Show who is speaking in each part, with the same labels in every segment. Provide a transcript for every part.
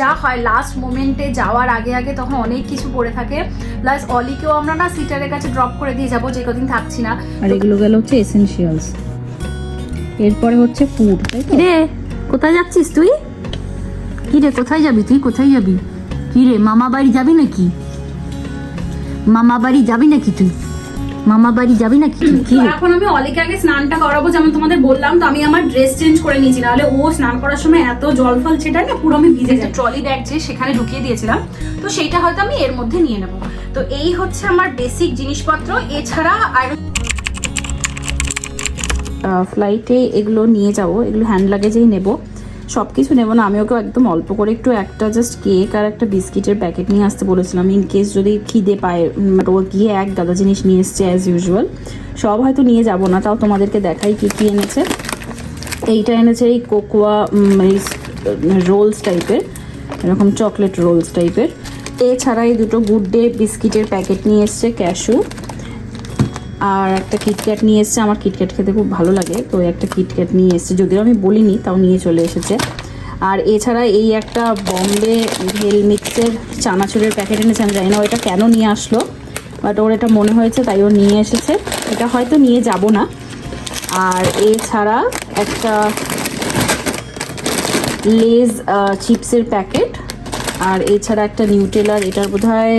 Speaker 1: যা হয় লাস্ট মোমেন্টে যাওয়ার আগে আগে তখন অনেক কিছু পড়ে থাকে। প্লাস অলিকেও আমরা না সিটারের কাছে ড্রপ করে দিয়ে যাব যে কদিন থাকছি না।
Speaker 2: আর এগুলো গেল হচ্ছে এসেনশিয়ালস এরপরে হচ্ছে ফুড তাই তো?
Speaker 1: রে কোথায় যাচ্ছিস তুই? কি রে কোথায় যাবি তুই? কোথায় যাবি? কি রে মামা বাড়ি যাবি নাকি? মামা বাড়ি যাবি নাকি তুই? মামা বাড়ি যাবি নাকি? তুই কি?
Speaker 3: এখন আমি অলিকে আগে স্নানটা করাবো যেমন তোমাদের বললাম তো আমি আমার ড্রেস চেঞ্জ করে নিয়েছি। নাহলে ও স্নান করার সময় এত জল ফল ছেটায় না পুরো আমি ভিজে যাই।
Speaker 1: ট্রলি ব্যাগ যে সেখানে ঢুকিয়ে দিয়েছিলাম তো সেইটা হয়তো আমি এর মধ্যে নিয়ে নেব। তো এই হচ্ছে আমার বেসিক জিনিসপত্র। এছাড়া আর ফ্লাইটে এগুলো নিয়ে যাব এগুলো হ্যান্ড লাগেজেই নেব। সব কিছু নেব না আমি ওকে একদম অল্প করে একটু একটা জাস্ট কেক আর একটা বিস্কিটের প্যাকেট নিয়ে আসতে বলেছিলাম ইন কেস যদি খিদে পায় উম, ও গিয়ে এক গাদা জিনিস নিয়ে এসছে অ্যাজ ইউজুয়াল সব হয়তো নিয়ে যাব না তাও তোমাদেরকে দেখাই কী কী এনেছে। এইটা এনেছে এই কোকোয়া রোলস টাইপের এরকম চকলেট রোলস টাইপের এছাড়া এই দুটো গুড ডে বিস্কিটের প্যাকেট নিয়ে এসছে ক্যাশু আর একটা কিটক্যাট নিয়ে এসছে। আমার কিটক্যাট খেতে খুব ভালো লাগে। তো একটা কিটক্যাট নিয়ে এসছে। যদিও আমি বলিনি, তাও নিয়ে চলে এসেছে। আর এছাড়া এই একটা বম্বে ভেল মিক্সের চানাচুরের প্যাকেট এনেছে। আমি জানি না ওটা কেন নিয়ে আসলো বাট ওর এটা মনে হয়েছে, তাই ও নিয়ে এসেছে। এটা হয়তো নিয়ে যাব না। আর এছাড়া একটা লেজ চিপসের প্যাকেট আর এছাড়া একটা নিউটেলার এটার বোধ হয়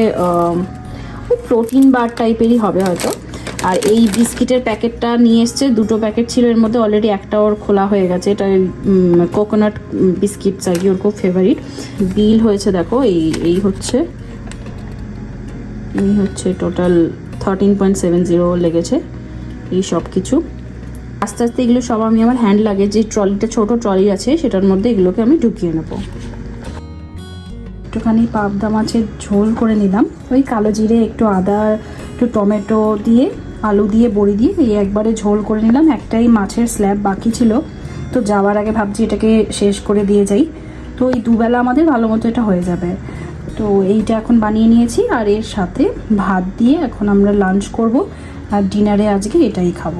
Speaker 1: প্রোটিন বার টাইপেরই হবে হয়তো। আর এই বিস্কিটের প্যাকেটটা নিয়ে এসছে। দুটো প্যাকেট ছিল, এর মধ্যে অলরেডি একটা ওর খোলা হয়ে গেছে। এটা কোকোনাট বিস্কিটস আর কি ওর খুব ফেভারিট বিল হয়েছে, দেখো, এই এই হচ্ছে। এই হচ্ছে total thirteen point seven zero লেগেছে এই সব কিছু। আস্তে আস্তে এগুলো সব আমি আমার হ্যান্ড লাগে যে ট্রলিটা ছোট ট্রলি আছে, সেটার মধ্যে এগুলোকে আমি ঢুকিয়ে নেব। একটুখানি পাবদা মাছের ঝোল করে নিলাম। ওই কালো জিরে, একটু আদা, একটু টমেটো দিয়ে আলু দিয়ে বড়ি দিয়ে এই একবারে ঝোল করে নিলাম। একটাই মাছের স্ল্যাব বাকি ছিল। তো যাওয়ার আগে ভাবছি এটাকে শেষ করে দিয়ে যাই। তো এই দুবেলা আমাদের ভালো মতো এটা হয়ে যাবে। তো এইটা এখন বানিয়ে নিয়েছি আর এর সাথে ভাত দিয়ে এখন আমরা লাঞ্চ করব। আর ডিনারে আজকে এটাই খাব।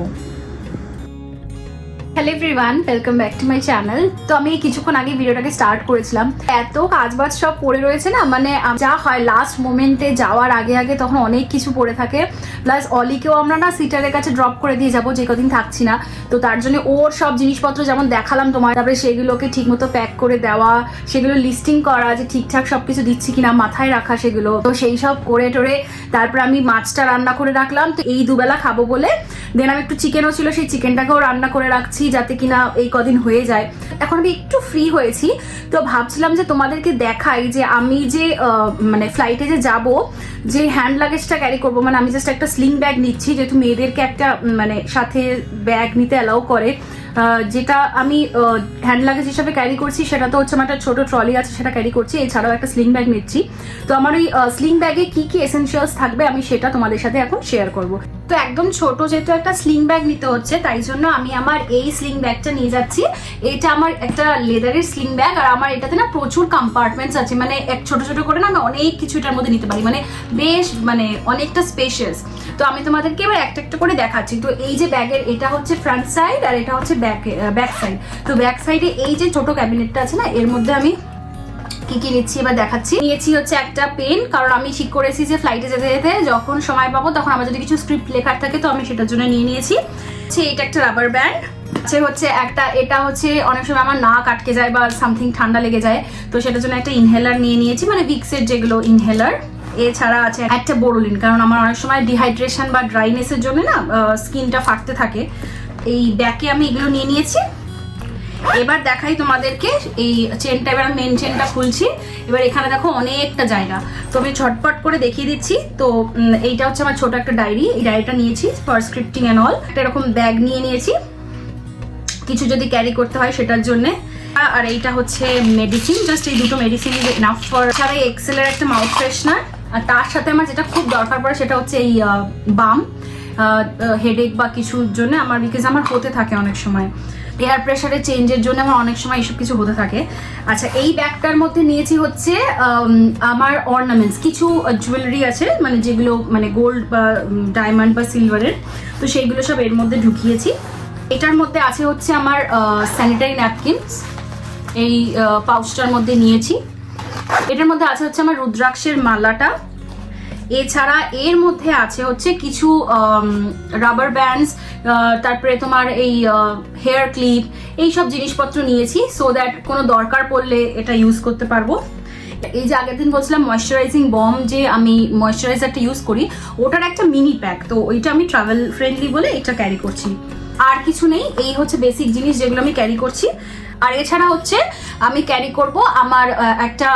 Speaker 1: Hello everyone welcome back to my channel তো আমি কিছুক্ষণ আগে ভিডিওটাকে স্টার্ট করেছিলাম। এত কাজবাজ সব পড়ে রয়েছে না? মানে যা হয় লাস্ট মোমেন্টে যাওয়ার আগে আগে তখন অনেক কিছু পড়ে থাকে। প্লাস অলিকেও আমরা না সিটারের কাছে ড্রপ করে দিয়ে যাব, যে কদিন থাকছি না। তো তার জন্য ওর সব জিনিসপত্র যেমন দেখালাম তোমার তারপরে সেগুলোকে ঠিকমতো প্যাক করে দেওয়া, সেগুলো লিস্টিং করা, যে ঠিকঠাক সব কিছু দিচ্ছি কিনা, মাথায় রাখা সেগুলো। তো সেই সব করে টোরে তারপর আমি মাছটা রান্না করে রাখলাম। তো এই দুবেলা খাব বলে। দেন আমি একটু চিকেনও ছিল, সেই চিকেনটাকেও রান্না করে রাখছি। যাতে কিনা এই কদিন হয়ে যায়। এখন আমি একটু ফ্রি হয়েছি, তো ভাবছিলাম যে তোমাদেরকে দেখাই যে আমি যে মানে ফ্লাইটে যে যাব, যে হ্যান্ড লাগেজটা ক্যারি করব মানে আমি জাস্ট একটা স্লিং ব্যাগ নিচ্ছি, যেহেতু মেয়েদেরকে একটা মানে সাথে ব্যাগ নিতে অ্যালাউ করে। যেটা আমি হ্যান্ড লাগেজ হিসাবে ক্যারি করছি, সেটা তো হচ্ছে আমার একটা ছোট ট্রলি আছে, সেটা ক্যারি করছি। এছাড়াও একটা স্লিং ব্যাগ নিচ্ছি। তো আমার ওই স্লিং ব্যাগে কি কি এসেনশিয়ালস থাকবে আমি সেটা তোমাদের সাথে এখন শেয়ার করব। তো একদম ছোট যেহেতু একটা স্লিং ব্যাগ নিতে হচ্ছে, তাই জন্য আমি আমার এই স্লিং ব্যাগটা নিয়ে যাচ্ছি। এটা আমার একটা লেদারের স্লিং ব্যাগ আর আমার এটাতে না প্রচুর কম্পার্টমেন্টস আছে। মানে এক ছোট ছোট করে না আমি অনেক কিছু এটার মধ্যে নিতে পারি। মানে বেশ মানে অনেকটা স্পেশিয়াস তো আমি তোমাদেরকে এবার একটা একটা করে দেখাচ্ছি। তো এই যে ব্যাগের এটা হচ্ছে ফ্রন্ট সাইড আর এটা হচ্ছে ব্যাক সাইড তো ব্যাক সাইডে এই যে ছোট ক্যাবিনেটটা আছে না, এর মধ্যে আমি কি কি নিচ্ছি এবার দেখাচ্ছি। নিয়েছি হচ্ছে একটা পেন কারণ আমি ঠিক করেছি যে ফ্লাইটে যেতে যেতে যখন সময় পাবো তখন আমার যদি কিছু স্ক্রিপ্ট লেখার থাকে, তো আমি সেটার জন্য নিয়ে নিয়েছি। হচ্ছে এটা একটা রাবার ব্যান্ড আছে হচ্ছে একটা, এটা হচ্ছে অনেক সময় আমার নাক আটকে যায় বা সামথিং ঠান্ডা লেগে যায়, তো সেটার জন্য একটা ইনহেলার নিয়ে নিয়েছি মানে ভিক্সের যেগুলো ইনহেলার এছাড়া আছে একটা বোরোলিন কারণ আমার অনেক সময় ডিহাইড্রেশন বা ড্রাইনেসের জন্য না স্কিনটা ফাটতে থাকে। এই ব্যাকে আমি এগুলো নিয়ে নিয়েছি। এবার দেখাই তোমাদেরকে এই চেনটা এবার মেন চেনটা খুলছি। এবার এখানে দেখো অনেকটা জায়গা। তো আমি ঝটপট করে দেখিয়ে দিচ্ছি। তো এইটা হচ্ছে আমার ছোট একটা ডায়েরি। এই ডায়েরিটা নিয়েছি ফর স্ক্রিপ্টিং অ্যান্ড অল একটা এরকম ব্যাগ নিয়ে নিয়েছি। কিছু যদি ক্যারি করতে হয় সেটার জন্যে। আর এইটা হচ্ছে মেডিসিন জাস্ট এই দুটো মেডিসিন ইজ এনাফ ফর ছাড়া এক্সেলের একটা মাউথ ফ্রেশনার আর তার সাথে আমার যেটা খুব দরকার পড়ে সেটা হচ্ছে এই বাম হেডেক বা কিছুর জন্য আমার বিকজ আমার হতে থাকে অনেক সময়। এয়ার প্রেশারের চেঞ্জের জন্য আমার অনেক সময় এইসব কিছু হতে থাকে। আচ্ছা এই ব্যাগটার মধ্যে নিয়েছি হচ্ছে আমার অর্নামেন্টস কিছু জুয়েলারি আছে মানে যেগুলো মানে গোল্ড বা ডায়মন্ড বা সিলভারের তো সেইগুলো সব এর মধ্যে ঢুকিয়েছি। এটার মধ্যে আছে হচ্ছে আমার স্যানিটারি ন্যাপকিনস এই পাউচটার মধ্যে নিয়েছি। এটার মধ্যে আছে হচ্ছে আমার রুদ্রাক্ষের মালাটা। এছাড়া এর মধ্যে আছে হচ্ছে কিছু রাবার ব্যান্ডস তারপরে তোমার এই হেয়ার ক্লিপ এই সব জিনিসপত্র নিয়েছি সো দ্যাট কোনো দরকার পড়লে এটা ইউজ করতে পারব। এই যে আগের দিন বলছিলাম ময়শ্চারাইজিং বম যে আমি ময়শ্চারাইজারটা ইউজ করি, ওটার একটা মিনি প্যাক তো ওইটা আমি ট্রাভেল ফ্রেন্ডলি বলে এটা ক্যারি করছি। আর কিছু নেই, এই হচ্ছে বেসিক জিনিস যেগুলো আমি ক্যারি করছি। আর এছাড়া হচ্ছে আমি ক্যারি করব আমার একটা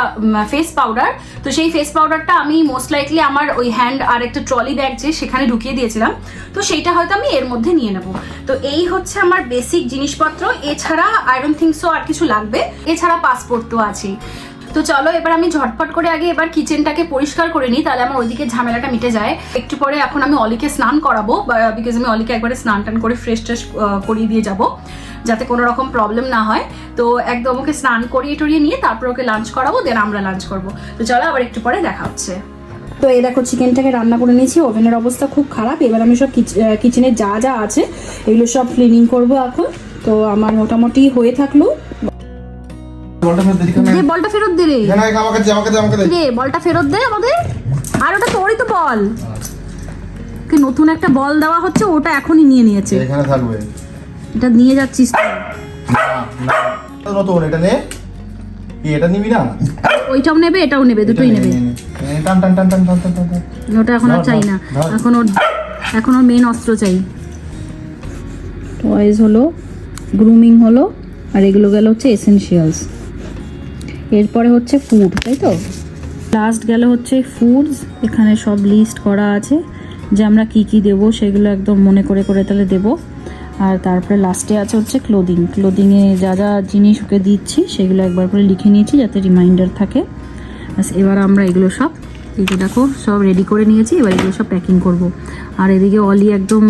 Speaker 1: ফেস পাউডার তো সেই ফেস পাউডারটা আমি মোস্ট লাইকলি আমার ওই হ্যান্ড আর একটা ট্রলি ব্যাগ যে সেখানে ঢুকিয়ে দিয়েছিলাম। তো সেইটা হয়তো আমি এর মধ্যে নিয়ে নেব। তো এই হচ্ছে আমার বেসিক জিনিসপত্র। এছাড়া আই ডোন্ট থিঙ্ক সো আর কিছু লাগবে। এছাড়া পাসপোর্ট তো আছেই। তো চলো এবার আমি ঝটপট করে আগে এবার কিচেনটাকে পরিষ্কার করে নিই, তাহলে আমার ওইদিকে ঝামেলাটা মিটে যায়। একটু পরে এখন আমি অলিকে স্নান করাবো বিকজ আমি অলিকে একবারে স্নান টান করে ফ্রেশ ট্রেশ করিয়ে দিয়ে যাব। যাতে কোনো রকম প্রবলেম না হয়। তো একদম ওকে স্নান করিয়ে টরিয়ে নিয়ে তারপর ওকে লাঞ্চ করাবো দেন আমরা লাঞ্চ করব। তো চলো আবার একটু পরে দেখা হচ্ছে।
Speaker 2: তো এই দেখো চিকেনটাকে রান্না করে নিয়েছি ওভেনের অবস্থা খুব খারাপ। এবার আমি সব কিচেনে যা যা আছে এগুলো সব ক্লিনিং করব এখন। তো আমার মোটামুটি হয়ে থাকল।
Speaker 4: বলটা ফেরত
Speaker 1: দে বলটা ফেরত দে রে।
Speaker 4: আমাকে দে আমাকে দে আমাকে দে।
Speaker 1: দে বলটা ফেরত দে আমাদের। আর ওটা তোরই তো বল। কি নতুন একটা বল দেওয়া হচ্ছে ওটা এখনই নিয়ে নিয়েছে।
Speaker 4: এখানে থাকবে।
Speaker 1: এটা নিয়ে যাচ্ছিস তুই
Speaker 4: নতুন এটা নে। এটা নিবি না?
Speaker 1: ওইটাও নেবে এটাও নেবে দুটোই নেবে।
Speaker 4: টান টান টান টান টান টান
Speaker 1: ওটা এখন আর চাই না। এখন ওর এখন ওর মেন অস্ত্র চাই।
Speaker 2: টয়েস হলো গ্রুমিং হলো আর এগুলো গেল হচ্ছে এসেনশিয়ালস এরপরে হচ্ছে ফুড তাই তো? লাস্ট গেল হচ্ছে ফুডস এখানে সব লিস্ট করা আছে। যে আমরা কি কি দেবো সেগুলো একদম মনে করে করে তাহলে দেবো। আর তারপরে লাস্টে আছে হচ্ছে ক্লোদিং ক্লোদিংয়ে যা যা জিনিস ওকে দিচ্ছি সেগুলো একবার করে লিখে নিয়েছি যাতে রিমাইন্ডার থাকে। ব্যাস এবার আমরা এগুলো সব এই যে দেখো সব রেডি করে নিয়েছি এবার এগুলো সব প্যাকিং করব। আর এদিকে অলি একদম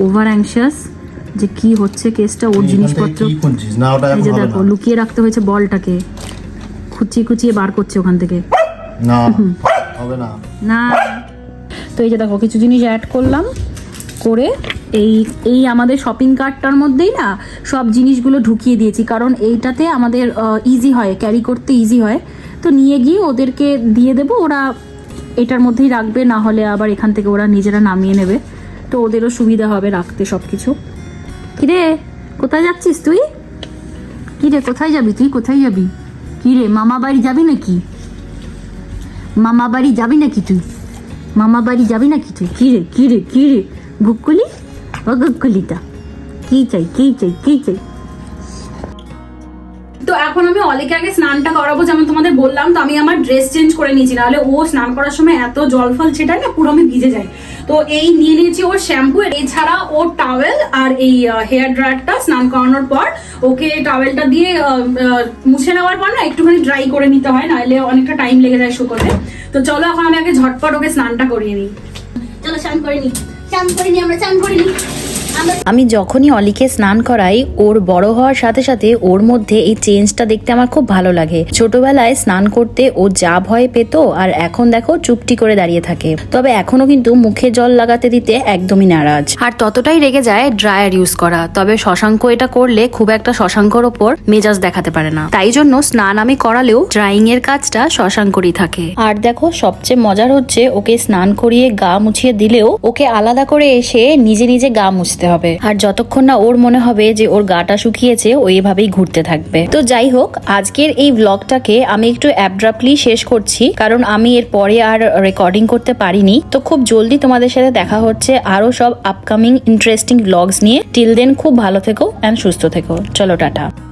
Speaker 2: ওভার অ্যাংশিয়াস যে কি হচ্ছে কেসটা ওর জিনিসপত্র। এই যে দেখো লুকিয়ে রাখতে হয়েছে বলটাকে। খুচিয়ে খুচিয়ে বার করছে ওখান থেকে।
Speaker 4: না হবে না।
Speaker 2: না। তো এই যে দেখো কিছু জিনিস অ্যাড করলাম করে এই এই আমাদের শপিং কার্টটার মধ্যেই না সব জিনিসগুলো ঢুকিয়ে দিয়েছি। কারণ এইটাতে আমাদের ইজি হয় ক্যারি করতে ইজি হয়। তো নিয়ে গিয়ে ওদেরকে দিয়ে দেবো, ওরা এটার মধ্যেই রাখবে, না হলে আবার এখান থেকে ওরা নিজেরা নামিয়ে নেবে। তো ওদেরও সুবিধা হবে রাখতে সব কিছু কিরে, কোথায় যাচ্ছিস তুই? কিরে, কোথায় যাবি তুই? কোথায় যাবি? কিরে, মামা বাড়ি যাবি নাকি? মামা বাড়ি যাবি নাকি তুই? মামা বাড়ি যাবি নাকি তুই? কি রে কি রে কি রে গুক্কুলি ও কি চাই কি চাই কি চাই?
Speaker 3: তো এখন আমি অলিকে আগে স্নানটা করাবো যেমন তোমাদের বললাম তো আমি আমার ড্রেস চেঞ্জ করে নিয়েছি। নাহলে ও স্নান করার সময় এত জল ফল না পুরো আমি ভিজে যাই। তো এই নিয়ে নিয়েছি ওর শ্যাম্পু এছাড়া ওর টাওয়েল আর এই হেয়ার ড্রায়ারটা স্নান করানোর পর ওকে টাওয়েলটা দিয়ে মুছে নেওয়ার পর না একটুখানি ড্রাই করে নিতে হয় নাহলে অনেকটা টাইম লেগে যায় শুকোতে। তো চলো এখন আমি আগে ঝটপট ওকে স্নানটা করিয়ে নিই। চলো স্নান করে নিই। চান করিনি আমরা চান করিনি
Speaker 5: আমি যখনই অলিকে স্নান করাই ওর বড় হওয়ার সাথে সাথে ওর মধ্যে এই চেঞ্জটা দেখতে আমার খুব ভালো লাগে। ছোটবেলায় স্নান করতে ও যা ভয় পেত আর এখন দেখো চুপটি করে দাঁড়িয়ে থাকে। তবে এখনও কিন্তু মুখে জল লাগাতে দিতে একদমই নারাজ। আর ততটাই রেগে যায় ড্রায়ার ইউজ করা। তবে শশাঙ্ক এটা করলে খুব একটা শশাঙ্কর ওপর মেজাজ দেখাতে পারে না। তাই জন্য স্নান আমি করালেও ড্রাইং এর কাজটা শশাঙ্করই থাকে। আর দেখো সবচেয়ে মজার হচ্ছে ওকে স্নান করিয়ে গা মুছিয়ে দিলেও ওকে আলাদা করে এসে নিজে নিজে গা মুছতে হবে। আর যতক্ষণ না ওর মনে হবে যে ওর গাটা শুকিয়েছে, ও এভাবেই ঘুরতে থাকবে। তো যাই হোক, আজকের এই ব্লগটাকে আমি একটু অ্যাবড্রাপলি শেষ করছি, কারণ আমি এর পরে আর রেকর্ডিং করতে পারিনি। তো খুব জলদি তোমাদের সাথে দেখা হচ্ছে আরও সব আপকামিং ইন্টারেস্টিং ব্লগস নিয়ে। টিল দেন খুব ভালো থেকো অ্যান্ড সুস্থ থেকো। চলো, টাটা।